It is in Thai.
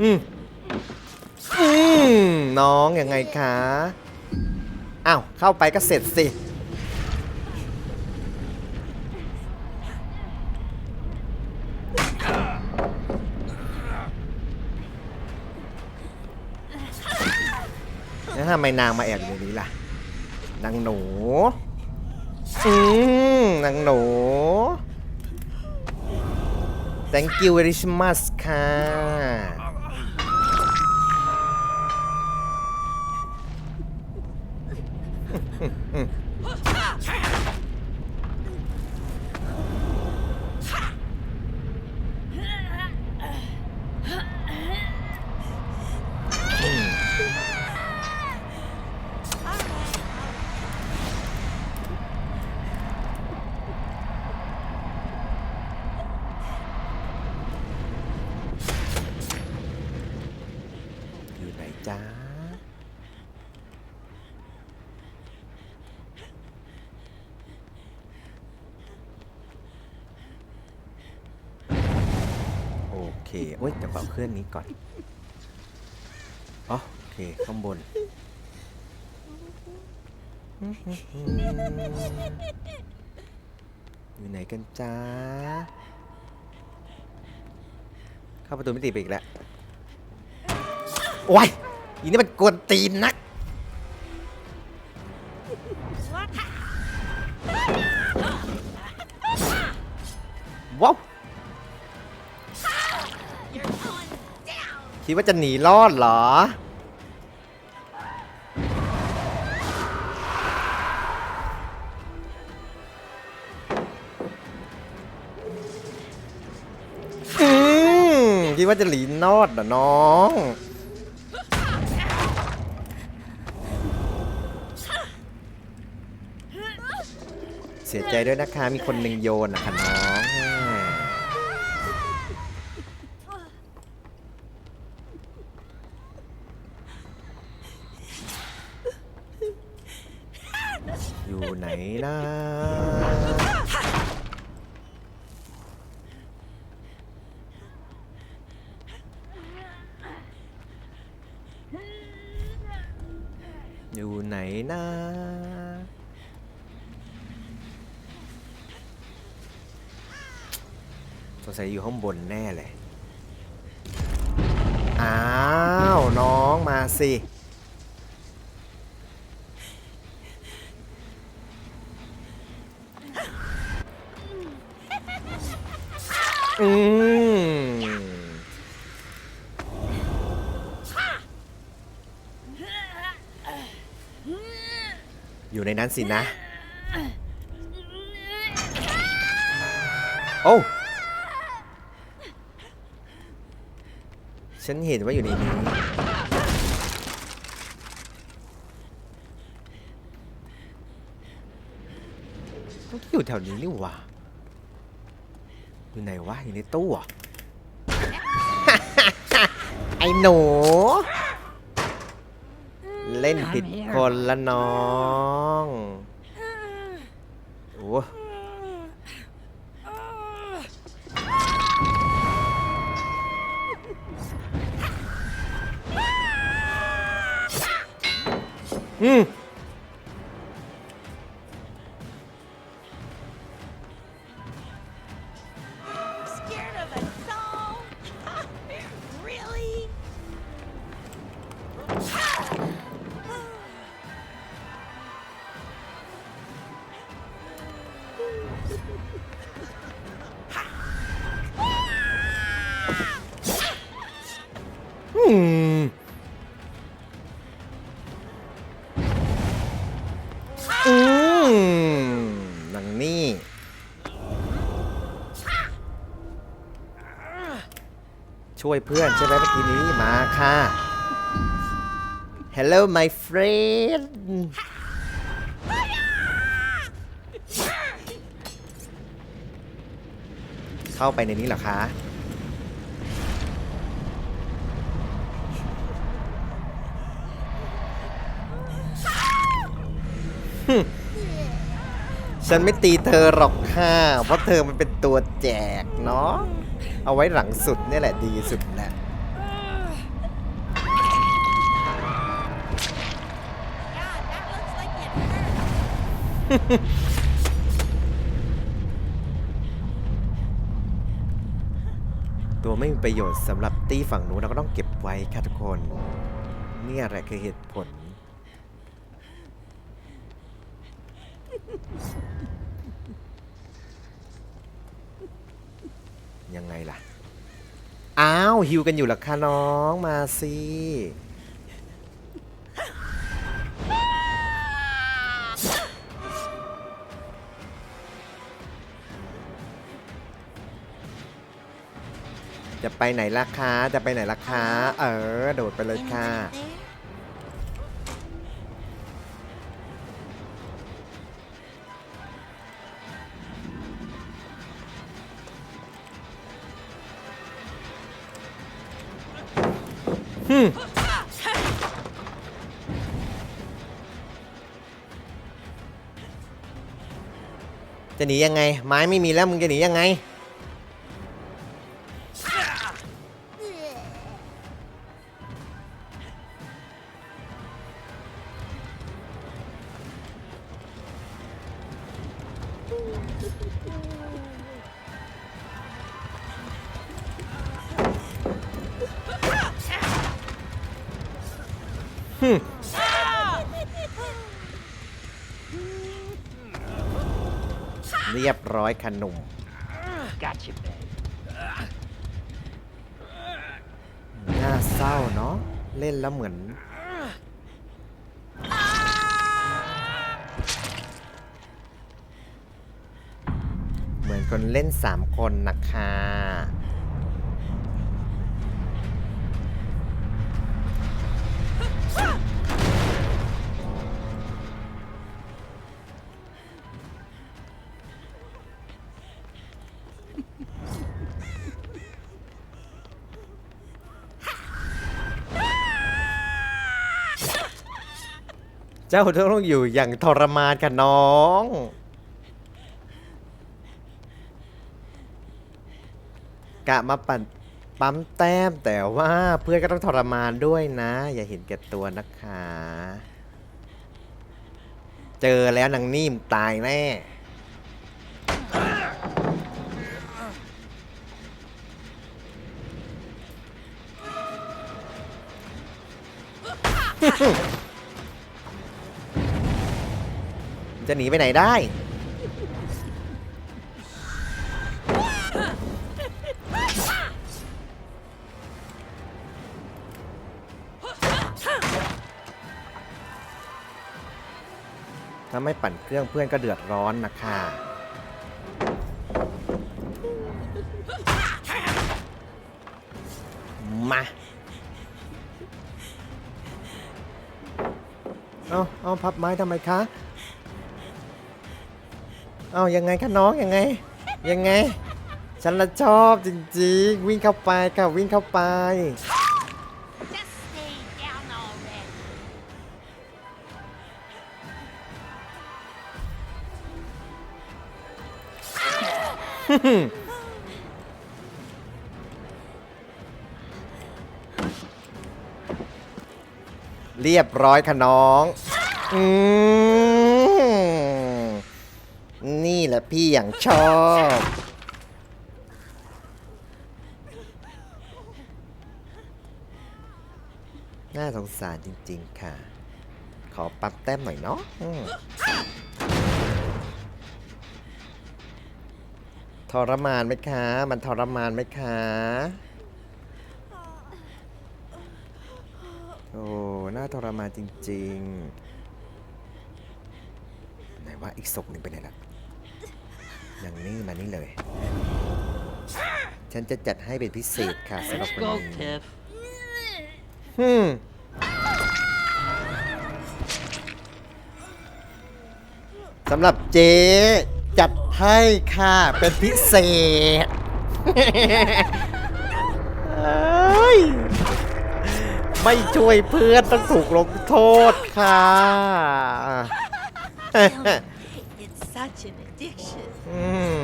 อืมอืมน้องยังไงคะอ้าวเข้าไปก็เสร็จสิแล้วทำไมนางมาแอบอยู่ในนี้ล่ะ นางหนู อืมนางหนู thank you very much ค่ะ อยู่ไหนจ้า โอ เคโอ้ยจะเป่าเครื่องนี้ก่อนอ๋อโอเค ข้างบน อยู่ไหนกันจ้า เข้าประตูมิติไปอีกแล้ว โอ้ยอีนี่มันกวนตีนนักว้าว คิดว่าจะหนีรอดเหรอ อืมคิดว่าจะหลีนอดเหรอน้อง เสียใจด้วยนะคะ มีคนหนึ่งโยนนะคะน้องอยู่ไห นนะ อยู่ไหนนะสงสัยอยู่ข้างบนแน่เลย อ้าว น้องมาสิ อืมอยู่ในนั้นสินะ โอ้ฉันเห็นว่าอยู่ในนี้ต้องอยู่แถวนี้นี่หว่า อยู่ไหนวะอยู่ในตู้เหรอไอ้หนู เล่นผิดคนละน้องโอ้อืม อืมอืมหนังนี่ช่วยเพื่อนใช่ไหมเมื่อกี้นี้มาค่ะ Hello my friend เข้าไปในนี้เหรอคะฉันไม่ตีเธอหรอกค่ะ เพราะเธอมันเป็นตัวแจกเนาะ เอาไว้หลังสุดนี่แหละดีสุดแหละ ตัวไม่มีประโยชน์สำหรับตีฝั่งนู้นเราก็ต้องเก็บไว้ค่ะทุกคนเนี่ยแหละคือเหตุผล ยังไงล่ะ อ้าว ฮิวกันอยู่หรอคะน้องมาสิ จะไปไหนล่ะคะจะไปไหนล่ะคะเออ โดดไปเลยค่ะ Anything there? จะหนียังไง ไม้ไม่มีแล้วมึงจะหนียังไง เรียบร้อยค่ะหนุ่ม Gotcha, babe. น่าเศร้าเนาะ เล่นแล้วเหมือน เหมือนคนเล่นสามคนนะคะ เจ้าต้องอยู่อย่างทรมานกับน้อง กะมาปั่นปั๊มแต้มแต่ว่าเพื่อนก็ต้องทรมานด้วยนะ อย่าเห็นแก่ตัวนะคะ เจอแล้วนางนิ่มตายแน่ จะหนีไปไหนได้ ถ้าไม่ปั่นเครื่องเพื่อนก็เดือดร้อนนะคะมาเอาเอาพับไม้ทำไมคะ เอายังไงคะน้องยังไง ยังไง ฉันละชอบจริงๆ วิ่งเข้าไปค่ะวิ่งเข้าไป Just stay down already. เรียบร้อยค่ะน้อง อืม พี่อย่างชอบ น่าสงสารจริง ๆ ค่ะ ขอปั๊บแต้มหน่อยเนาะอืมทรมานไหมคะ มันทรมานไหมคะ โอ้ น่าทรมานจริง ๆ ไหนว่าอีกศพหนึ่งไปไหนล่ะ อย่างนี้มานี่เลย ฉันจะจัดให้เป็นพิเศษค่ะสำหรับ Let's คน go, นี้ Tiff. ฮึมสำหรับเจ๊จัดให้ค่ะเป็นพิเศษเอ้ยไม่ช่วยเพื่อนต้องถูกลงโทษค่ะ It's such an addiction. อืม